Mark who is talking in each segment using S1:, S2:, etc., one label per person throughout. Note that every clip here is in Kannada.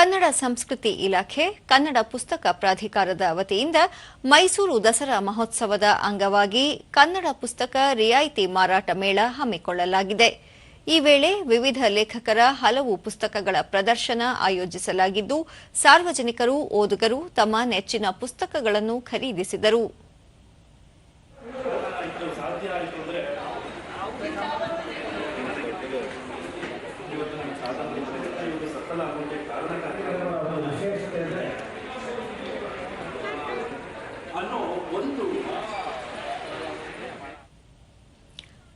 S1: ಕನ್ನಡ ಸಂಸ್ಕೃತಿ ಇಲಾಖೆ, ಕನ್ನಡ ಪುಸ್ತಕ ಪ್ರಾಧಿಕಾರದ ವತಿಯಿಂದ ಮೈಸೂರು ದಸರಾ ಮಹೋತ್ಸವದ ಅಂಗವಾಗಿ ಕನ್ನಡ ಪುಸ್ತಕ ರಿಯಾಯಿತಿ ಮಾರಾಟ ಮೇಳ ಹಮ್ಮಿಕೊಳ್ಳಲಾಗಿದೆ. ಈ ವೇಳೆ ವಿವಿಧ ಲೇಖಕರ ಹಲವು ಪುಸ್ತಕಗಳ ಪ್ರದರ್ಶನ ಆಯೋಜಿಸಲಾಗಿದ್ದು, ಸಾರ್ವಜನಿಕರು, ಓದುಗರು ತಮ್ಮ ನೆಚ್ಚಿನ ಪುಸ್ತಕಗಳನ್ನು ಖರೀದಿಸಿದರು.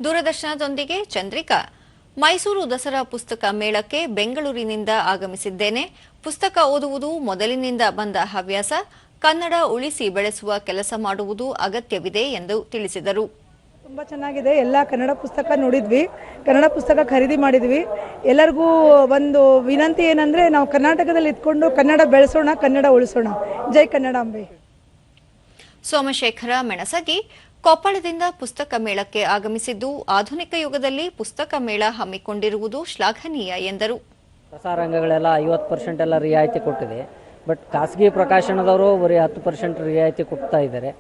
S1: ದೂರದರ್ಶನದೊಂದಿಗೆ ಚಂದ್ರಿಕಾ. ಮೈಸೂರು ದಸರಾ ಪುಸ್ತಕ ಮೇಳಕ್ಕೆ ಬೆಂಗಳೂರಿನಿಂದ ಆಗಮಿಸಿದ್ದೇನೆ. ಪುಸ್ತಕ ಓದುವುದು ಮೊದಲಿನಿಂದ ಬಂದ ಹವ್ಯಾಸ. ಕನ್ನಡ ಉಳಿಸಿ ಬೆಳೆಸುವ ಕೆಲಸ ಮಾಡುವುದು ಅಗತ್ಯವಿದೆ ಎಂದು ತಿಳಿಸಿದರು.
S2: ತುಂಬ ಚೆನ್ನಾಗಿದೆ. ಎಲ್ಲ ಕನ್ನಡ ಪುಸ್ತಕ ನೋಡಿದ್ವಿ. ಕನ್ನಡ ಪುಸ್ತಕ ಖರೀದಿ ಮಾಡಿದ್ವಿ. ಎಲ್ಲರಿಗೂ ಒಂದು ವಿನಂತಿ ಏನಂದ್ರೆ ನಾವು ಕರ್ನಾಟಕದಲ್ಲಿ ಇದ್ಕೊಂಡು ಕನ್ನಡ ಬೆಳೆಸೋಣ ಕನ್ನಡ ಉಳಿಸೋಣ. ಜೈ ಕನ್ನಡಾಂಬೆ
S1: ಸೋಮಶೇಖರ ಮೆಣಸಗಿ ಕೊಪ್ಪಳದಿಂದ ಪುಸ್ತಕ ಮೇಳಕ್ಕೆ ಆಗಮಿಸಿದ್ದು ಆಧುನಿಕ ಯುಗದಲ್ಲಿ ಪುಸ್ತಕ ಮೇಳ ಹಮ್ಮಿಕೊಂಡಿರುವುದು ಶ್ಲಾಘನೀಯ ಎಂದರು.
S3: ಪ್ರಸಾರಂಗಗಳೆಲ್ಲ ಐವತ್ತು ಪರ್ಸೆಂಟ್ ಎಲ್ಲ ರಿಯಾಯಿತಿ ಕೊಟ್ಟಿದೆ. ಬಟ್ ಖಾಸಗಿ ಪ್ರಕಾಶನದವರು ಬರೀ ಹತ್ತು ಪರ್ಸೆಂಟ್ ರಿಯಾಯಿತಿ ಕೊಡ್ತಾ ಇದ್ದಾರೆ.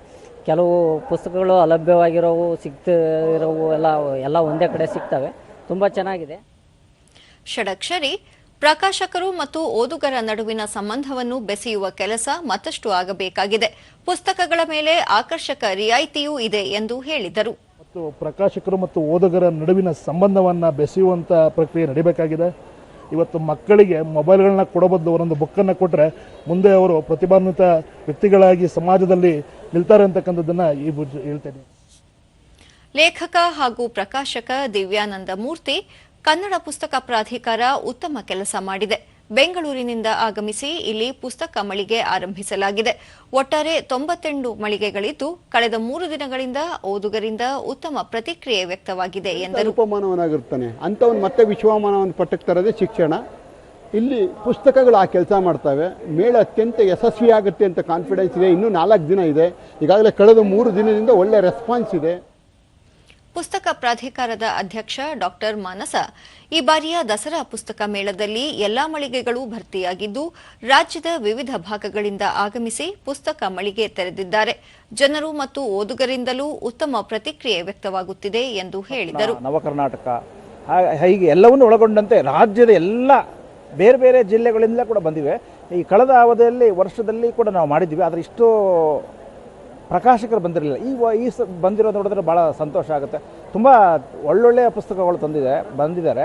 S3: ಕೆಲವು ಪುಸ್ತಕಗಳು ಅಲಭ್ಯವಾಗಿರೋವು ಸಿಗ್ತಿರೋವು ಎಲ್ಲ ಎಲ್ಲ ಒಂದೇ ಕಡೆ ಸಿಗ್ತವೆ. ತುಂಬ ಚೆನ್ನಾಗಿದೆ.
S1: ಷಡಕ್ಷರಿ ಪ್ರಕಾಶಕರು ಮತ್ತು ಓದುಗರ ನಡುವಿನ ಸಂಬಂಧವನ್ನು ಬೆಸೆಯುವ ಕೆಲಸ ಮತ್ತಷ್ಟು ಆಗಬೇಕಾಗಿದೆ. ಪುಸ್ತಕಗಳ ಮೇಲೆ ಆಕರ್ಷಕ ರಿಯಾಯಿತಿಯೂ ಇದೆ ಎಂದು ಹೇಳಿದರು.
S4: ಮತ್ತು ಪ್ರಕಾಶಕರು ಮತ್ತು ಓದುಗರ ನಡುವಿನ ಸಂಬಂಧವನ್ನು ಬೆಸೆಯುವಂಥ ಪ್ರಕ್ರಿಯೆ ನಡಿಬೇಕಾಗಿದೆ. ಇವತ್ತು ಮಕ್ಕಳಿಗೆ ಮೊಬೈಲ್ಗಳನ್ನ ಕೊಡೋ ಬದಲು ಒಂದೊಂದು ಬುಕ್ಕನ್ನು ಕೊಟ್ಟರೆ ಮುಂದೆ ಅವರು ಪ್ರತಿಭಾನ್ವಿತ ವ್ಯಕ್ತಿಗಳಾಗಿ ಸಮಾಜದಲ್ಲಿ ನಿಲ್ತಾರೆ ಅಂತಕ್ಕಂಥದ್ದನ್ನು ಈ ಹೇಳ್ತೇನೆ
S1: ಲೇಖಕ ಹಾಗೂ ಪ್ರಕಾಶಕ ದಿವ್ಯಾನಂದ ಮೂರ್ತಿ ಕನ್ನಡ ಪುಸ್ತಕ ಪ್ರಾಧಿಕಾರ ಉತ್ತಮ ಕೆಲಸ ಮಾಡಿದೆ. ಬೆಂಗಳೂರಿನಿಂದ ಆಗಮಿಸಿ ಇಲ್ಲಿ ಪುಸ್ತಕ ಮಳಿಗೆ ಆರಂಭಿಸಲಾಗಿದೆ. ಒಟ್ಟಾರೆ ತೊಂಬತ್ತೆಂಟು ಮಳಿಗೆಗಳಿದ್ದು ಕಳೆದ ಮೂರು ದಿನಗಳಿಂದ ಓದುಗರಿಂದ ಉತ್ತಮ ಪ್ರತಿಕ್ರಿಯೆ ವ್ಯಕ್ತವಾಗಿದೆ ಎಂದರು.
S5: ಉಪಮಾನವನಾಗಿರ್ತಾನೆ ಅಂಥವ್ನು ಮತ್ತೆ ವಿಶ್ವಮಾನವನ್ನು ಪಟ್ಟಕ್ಕೆ ತರದೇ ಶಿಕ್ಷಣ. ಇಲ್ಲಿ ಪುಸ್ತಕಗಳು ಆ ಕೆಲಸ ಮಾಡ್ತವೆ. ಮೇಳ ಅತ್ಯಂತ ಯಶಸ್ವಿಯಾಗುತ್ತೆ ಅಂತ ಕಾನ್ಫಿಡೆನ್ಸ್ ಇದೆ. ಇನ್ನೂ ನಾಲ್ಕು ದಿನ ಇದೆ. ಈಗಾಗಲೇ ಕಳೆದ ಮೂರು ದಿನದಿಂದ ಒಳ್ಳೆ ರೆಸ್ಪಾನ್ಸ್ ಇದೆ.
S1: ಪುಸ್ತಕ ಪ್ರಾಧಿಕಾರದ ಅಧ್ಯಕ್ಷ ಡಾಕ್ಟರ್ ಮಾನಸ. ಈ ಬಾರಿಯ ದಸರಾ ಪುಸ್ತಕ ಮೇಳದಲ್ಲಿ ಎಲ್ಲಾ ಮಳಿಗೆಗಳು ಭರ್ತಿಯಾಗಿದ್ದು, ರಾಜ್ಯದ ವಿವಿಧ ಭಾಗಗಳಿಂದ ಆಗಮಿಸಿ ಪುಸ್ತಕ ಮಳಿಗೆ ತೆರೆದಿದ್ದಾರೆ. ಜನರು ಮತ್ತು ಓದುಗರಿಂದಲೂ ಉತ್ತಮ ಪ್ರತಿಕ್ರಿಯೆ ವ್ಯಕ್ತವಾಗುತ್ತಿದೆ ಎಂದು ಹೇಳಿದರು.
S6: ನವಕರ್ನಾಟಕ ಹೀಗೆ ಎಲ್ಲವನ್ನು ಒಳಗೊಂಡಂತೆ ರಾಜ್ಯದ ಎಲ್ಲ ಬೇರೆ ಬೇರೆ ಜಿಲ್ಲೆಗಳಿಂದ ಕೂಡ ಬಂದಿವೆ. ಈ ಕಳೆದ ಅವಧಿಯಲ್ಲಿ, ವರ್ಷದಲ್ಲಿ ಕೂಡ ನಾವು ಮಾಡಿದ್ದೀವಿ. ಆದರೆ ಇಷ್ಟು ಪ್ರಕಾಶಕರು ಬಂದಿರಲಿಲ್ಲ. ಈ ಈ ಸ ಬಂದಿರೋದು ನೋಡಿದ್ರೆ ಭಾಳ ಸಂತೋಷ ಆಗುತ್ತೆ. ತುಂಬ ಒಳ್ಳೊಳ್ಳೆಯ ಪುಸ್ತಕಗಳು ತಂದಿದೆ ಬಂದಿದ್ದಾರೆ.